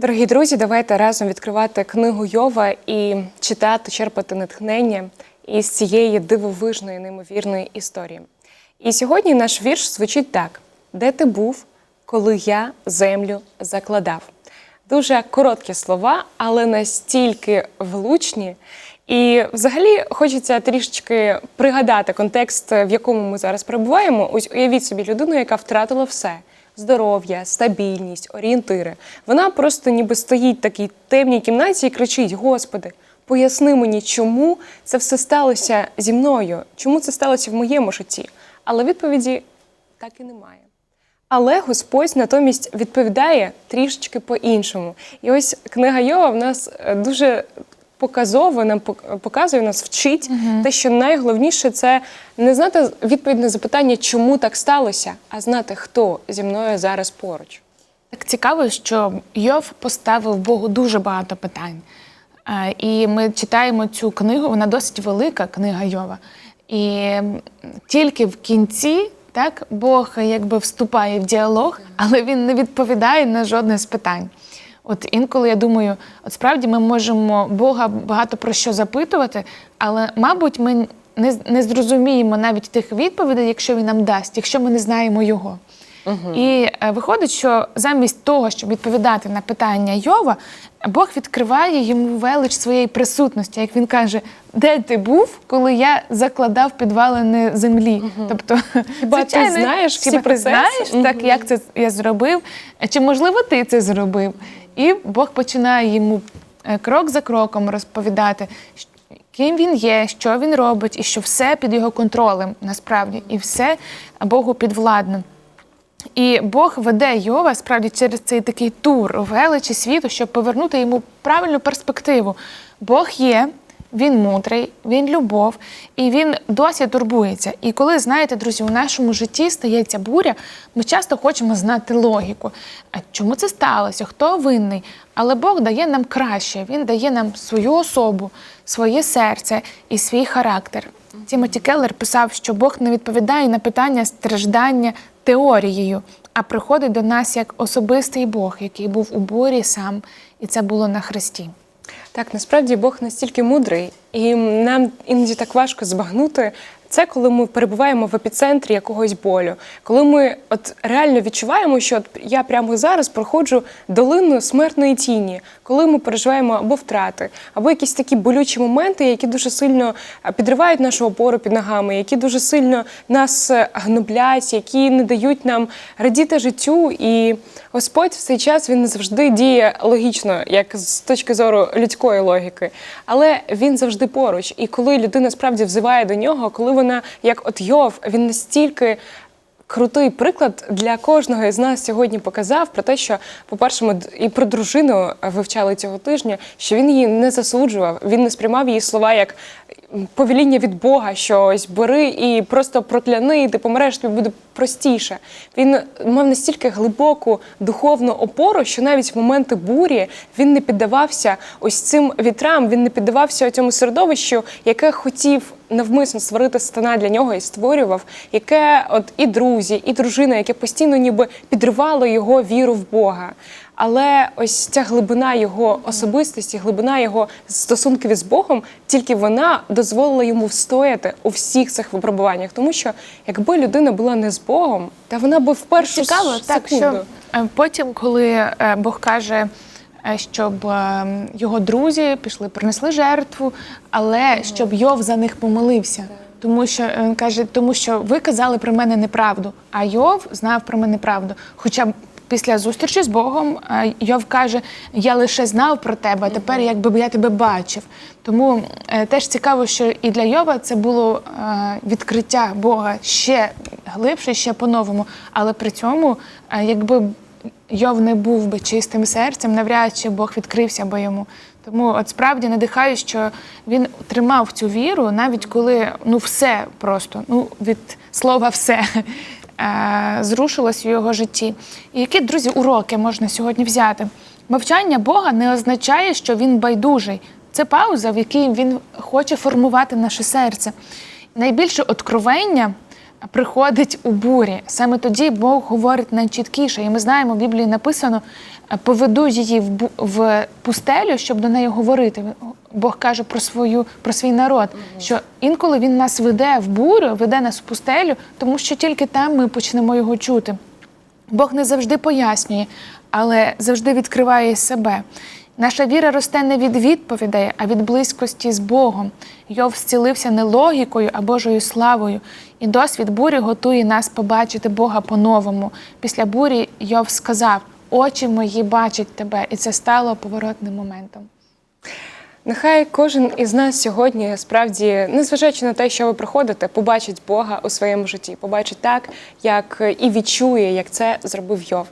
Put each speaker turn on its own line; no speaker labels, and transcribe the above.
Дорогі друзі, давайте разом відкривати книгу Йова і читати, черпати натхнення із цієї дивовижної, неймовірної історії. І сьогодні наш вірш звучить так: Де ти був, коли я землю закладав? Дуже короткі слова, але настільки влучні. І взагалі хочеться трішечки пригадати контекст, в якому ми зараз перебуваємо. Ось уявіть собі людину, яка втратила все: здоров'я, стабільність, орієнтири. Вона просто ніби стоїть в такій темній кімнаті і кричить: Господи, поясни мені, чому це все сталося зі мною, чому це сталося в моєму житті. Але відповіді так і немає. Але Господь натомість відповідає трішечки по-іншому. І ось книга Йова в нас е, дуже показово нам показує, нас вчить те, що найголовніше це не знати відповідь на запитання, чому так сталося, а знати, хто зі мною зараз поруч.
Так цікаво, що Йов поставив Богу дуже багато питань. Е, І ми читаємо цю книгу, вона досить велика книга Йова. І тільки в кінці так, Бог якби вступає в діалог, але він не відповідає на жодне з питань. От інколи я думаю, от справді ми можемо Бога багато про що запитувати, але, мабуть, ми не, не зрозуміємо навіть тих відповідей, якщо він нам дасть, якщо ми не знаємо його. І е, виходить, що замість того, щоб відповідати на питання Йова, Бог відкриває йому велич своєї присутності, як він каже, де ти був, коли я закладав підвалини землі. Тобто,
Хіба ти знаєш всі
хіба ти знаєш, так як це я зробив? Чи можливо ти це зробив? І Бог починає йому е, крок за кроком розповідати, ким він є, що він робить, і що все під його контролем насправді, і все Богу підвладно. І Бог веде Йова справді через цей такий тур величі світу, щоб повернути йому правильну перспективу. Бог є, він мудрий, він любов, і він досі турбується. І коли, знаєте, друзі, у нашому житті стається буря, ми часто хочемо знати логіку. А чому це сталося? Хто винний? Але Бог дає нам краще, Він дає нам свою особу, своє серце і свій характер. Тімоті Келлер писав, що Бог не відповідає на питання страждання теорією, а приходить до нас як особистий Бог, який був у борі сам, і це було на хресті.
Так, насправді Бог настільки мудрий, і нам іноді так важко збагнути. Це коли ми перебуваємо в епіцентрі якогось болю, коли ми от реально відчуваємо, що от я прямо зараз проходжу долину смертної тіні, коли ми переживаємо або втрати, або якісь такі болючі моменти, які дуже сильно підривають нашу опору під ногами, які дуже сильно нас е, гноблять, які не дають нам радіти життю. І Господь в цей час він не завжди діє логічно, як з точки зору людської логіки, але він завжди поруч. І коли людина справді взиває до нього, коли вона, як от Йов, він настільки. Крутий приклад для кожного із нас сьогодні показав про те, що, по-перше, ми і про дружину вивчали цього тижня, що він її не засуджував, він не сприймав її слова як повеління від Бога, що ось бери і просто прокляни, і ти помреш, тобі буде простіше. Він мав настільки глибоку духовну опору, що навіть в моменти бурі він не піддавався ось цим вітрам, він не піддавався цьому середовищу, яке хотів навмисно створити стана для нього і створював, яке от і друзі, і дружина, яке постійно ніби підривало його віру в Бога. Але ось ця глибина його особистості, глибина його стосунків із Богом, тільки вона дозволила йому встояти у всіх цих випробуваннях. Тому що якби людина була не з Богом, та вона би в першу
Цікаво,
с-
так що е, потім, коли е, Бог каже, е, щоб його друзі пішли, принесли жертву, але щоб Йов за них помолився. Тому що він каже, тому що ви казали про мене неправду, а Йов знав про мене правду. Хоча б після зустрічі з Богом е, Йов каже: Я лише знав про тебе, а тепер якби я тебе бачив. Тому е, теж цікаво, що і для Йова це було е, відкриття Бога ще глибше, ще по-новому. Але при цьому, якби Йов не був би чистим серцем, навряд чи Бог відкрився би йому. Тому от справді надихаю, що він тримав цю віру, навіть коли ну все просто, ну від слова все зрушилось в його житті. І які, друзі, уроки можна сьогодні взяти? Мовчання Бога не означає, що він байдужий. Це пауза, в якій він хоче формувати наше серце. Найбільше откровення приходить у бурі. Саме тоді Бог говорить найчіткіше. І ми знаємо, в Біблії написано, е, поведу її в пустелю, щоб до неї говорити. Бог каже про свою про свій народ, що інколи він нас веде в бурю, веде нас в пустелю, тому що тільки там ми почнемо його чути. Бог не завжди пояснює, але завжди відкриває себе. Наша віра росте не від відповідей, а від близькості з Богом. Йов зцілився не логікою, а Божою славою. І досвід бурі готує нас побачити Бога по-новому. Після бурі Йов сказав: очі мої бачать тебе, і це стало поворотним моментом.
Нехай кожен із нас сьогодні справді, незважаючи на те, що ви проходите, побачить Бога у своєму житті, побачить так, як і відчує, як це зробив Йов.